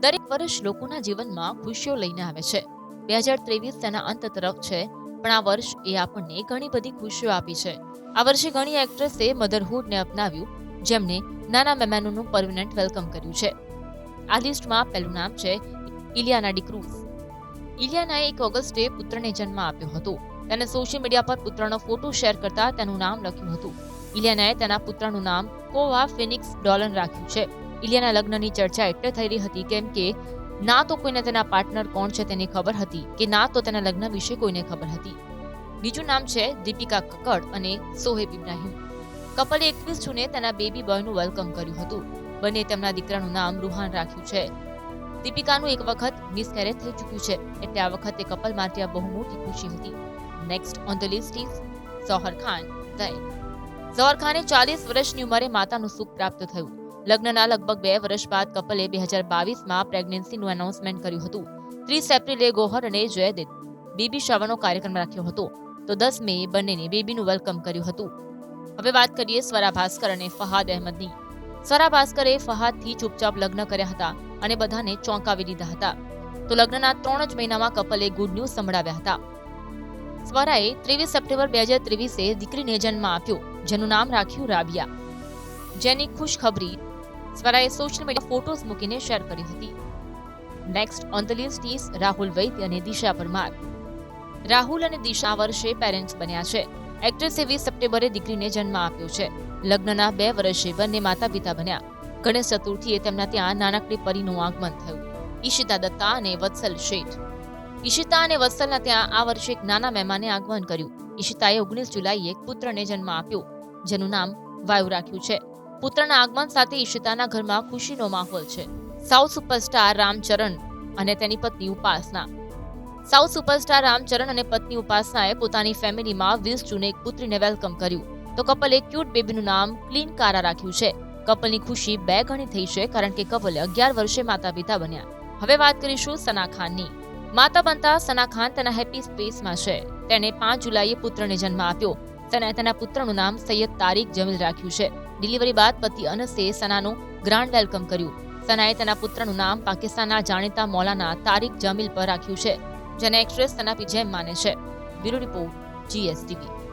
દરેક વર્ષ લોકોના જીવનમાં ખુશીઓ લઈને આવે છે. બે હજાર ત્રેવીસ તેના અંત તરફ છે, પણ આ વર્ષ એ આપણને ઘણી બધી ખુશીઓ આપી છે. આ વર્ષે ઘણી એક્ટ્રેસે મધરહુડને અપનાવ્યું, જેમને નાના મહેમાનોનું પરમનન્ટ વેલકમ કર્યું છે. આ લિસ્ટમાં પહેલું નામ છે ઇલિયાના ડિક્રુઝ ઇલિયાનાએ એક ઓગસ્ટે પુત્રને જન્મ આપ્યો હતો. તેને સોશિયલ મીડિયા પર પુત્રનો ફોટો શેર કરતા તેનું નામ લખ્યું હતું. ઇલિયાનાએ તેના પુત્રનું નામ કોવા ફિનિક્સ ડોલન રાખ્યું છે. ઇલિયાના લગ્નની ચર્ચા એટલે થઈ રહી હતી કેમ કે ના તો કોઈને તેના પાર્ટનર કોણ છે તેની ખબર હતી કે ના તો તેના લગ્ન વિશે કોઈને ખબર હતી. બીજું નામ છે દીપિકા કક્કડ અને સોહેબ ઇબ્રાહિમ. કપલે એકવીસ જૂને તેના બેબી બોયનું વેલકમ કર્યું હતું. બંને તેમના દીકરાનું નામ રૂહાન રાખ્યું છે. દીપિકાનું એક વખત મિસકેરેજ થઈ ચૂક્યું છે એટલે આ વખતે કપલ માટે આ બહુ મોટી ખુશી હતી. Next on the list is Zohar Khan Zohar ખાને ચાલીસ વર્ષની ઉંમરે માતાનું સુખ પ્રાપ્ત થયું. લગ્નના લગભગ બે વર્ષ બાદ કપલે બે હજાર બાવીસમાં પ્રેગ્નન્સીનું એનાઉન્સમેન્ટ કર્યું હતું. ત્રીસ એપ્રિલે ગોહર અને જયદિત બેબી શાવરનો કાર્યક્રમ રાખ્યો હતો. તો દસ મે બંનેને બેબીનું વેલકમ કર્યું હતું. હવે વાત કરીએ સ્વરા ભાસ્કર અને ફહાદ અહેમદની. સ્વરા ભાસ્કરે ફહાદથી ચૂપચાપ લગ્ન કર્યા હતા અને બધાને ચોંકાવી દીધા હતા. તો લગ્નના ત્રણ જ મહિનામાં કપલે ગુડ ન્યૂઝ સંભળાવ્યા હતા. સ્વરાએ ત્રેવીસ સપ્ટેમ્બર બે હજાર ત્રેવીસે દીકરીને જન્મ આપ્યો, જેનું નામ રાખ્યું રાબિયા. જેની ખુશખબરી સ્વરાએ સોશિયલ મીડિયા ફોટોઝ મૂકીને શેર કરી હતી. Next on the list is Rahul Vaidya અને દિશા પરમાર રાહુલ અને દિશા વર્ષે પેરેન્ટ્સ બન્યા છે. એક્ટ્રેસે વીસ સપ્ટેમ્બરે દીકરીને જન્મ આપ્યો છે. લગ્નના બે વર્ષે બંને માતા પિતા બન્યા. ગણેશ ચતુર્થીએ તેમના ત્યાં નાનકડી પરીનું આગમન થયું. ઈશિતા દત્તા અને વત્સલ શેઠ. ઈશિતા અને વત્સલના ત્યાં આ વર્ષે એક નાના મહેમાને આગમન કર્યું. ઈશિતાએ ઓગણીસ જુલાઈએ એક પુત્રને જન્મ આપ્યો, જેનું નામ વાયુ રાખ્યું છે. પુત્રના આગમન સાથે ઈશિતાના ઘરમાં ખુશીનો માહોલ છે. સાઉથ સુપરસ્ટાર રામચરણ અને તેની પત્ની ઉપાસના. સાઉથ સુપરસ્ટાર રામચરણ અને પત્ની ઉપાસનાએ પોતાની ફેમિલીમાં વીસ જૂને એક પુત્રીને વેલકમ કર્યું. તો કપલે ક્યુટ બેબીનું નામ ક્લીન કારા રાખ્યું છે. કપલની ખુશી બે ગણી થઈ છે કારણ કે કપલે અગિયાર વર્ષે માતા પિતા બન્યા. હવે વાત કરીશું સના ખાનની. માતા બનતા સના ખાન તેના હેપી સ્પેસમાં છે. તેણે પાંચ જુલાઈએ પુત્રને જન્મ આપ્યો. સનાએ તેના પુત્રનું નામ સૈયદ તારીક જમીલ રાખ્યું છે. ડિલિવરી બાદ પતિ અનસે સનાનું ગ્રાન્ડ વેલકમ કર્યું. સનાએ તેના પુત્રનું નામ પાકિસ્તાનના જાણીતા મૌલાના તારિક જમીલ પર રાખ્યું છે, જેને એક્ટ્રેસ સના પી જેમ માને છે. Bureau report, GSTV.